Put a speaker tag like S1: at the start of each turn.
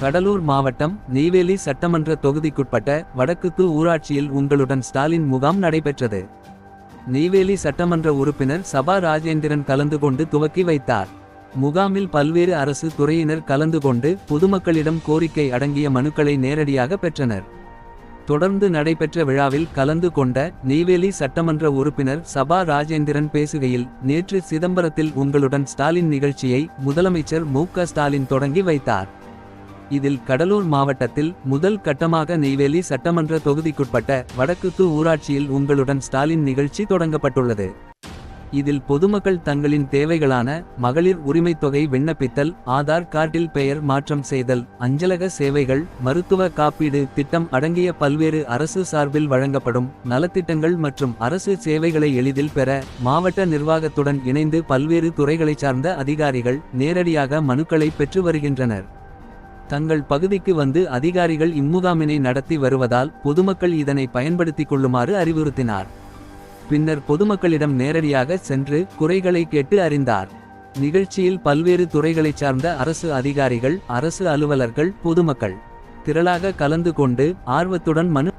S1: கடலூர் மாவட்டம் நெய்வேலி சட்டமன்ற தொகுதிக்குட்பட்ட வடக்குத்து ஊராட்சியில் உங்களுடன் ஸ்டாலின் முகாம் நடைபெற்றது. நெய்வேலி சட்டமன்ற உறுப்பினர் சபா ராஜேந்திரன் கலந்து கொண்டு துவக்கி வைத்தார். முகாமில் பல்வேறு அரசு துறையினர் கலந்து கொண்டு பொதுமக்களிடம் கோரிக்கை அடங்கிய மனுக்களை நேரடியாக பெற்றனர். தொடர்ந்து நடைபெற்ற விழாவில் கலந்து கொண்ட நெய்வேலி சட்டமன்ற உறுப்பினர் சபா ராஜேந்திரன் பேசுகையில் நேற்று சிதம்பரத்தில் உங்களுடன் ஸ்டாலின் நிகழ்ச்சியை முதலமைச்சர் மு ஸ்டாலின் தொடங்கி வைத்தார். இதில் கடலூர் மாவட்டத்தில் முதல் கட்டமாக நெய்வேலி சட்டமன்ற தொகுதிக்குட்பட்ட வடக்குத்து ஊராட்சியில் உங்களுடன் ஸ்டாலின் நிகழ்ச்சி தொடங்கப்பட்டுள்ளது. இதில் பொதுமக்கள் தங்களின் தேவைகளான மகளிர் உரிமைத் தொகை விண்ணப்பித்தல் ஆதார் கார்டில் பெயர் மாற்றம் செய்தல் அஞ்சலக சேவைகள் மருத்துவ காப்பீடு திட்டம் அடங்கிய பல்வேறு அரசு சார்பில் வழங்கப்படும் நலத்திட்டங்கள் மற்றும் அரசு சேவைகளை எளிதில் பெற மாவட்ட நிர்வாகத்துடன் இணைந்து பல்வேறு துறைகளைச் சார்ந்த அதிகாரிகள் நேரடியாக மனுக்களை பெற்று வருகின்றனர். தங்கள் பகுதிக்கு வந்து அதிகாரிகள் இம்முகாமினை நடத்தி வருவதால் பொதுமக்கள் இதனை பயன்படுத்திக் கொள்ளுமாறு அறிவுறுத்தினார். பின்னர் பொதுமக்களிடம் நேரடியாக சென்று குறைகளை கேட்டு அறிந்தார். நிகழ்ச்சியில் பல்வேறு துறைகளைச் சார்ந்த அரசு அதிகாரிகள் அரசு அலுவலர்கள் பொதுமக்கள் திரளாக கலந்து கொண்டு ஆர்வத்துடன் மனு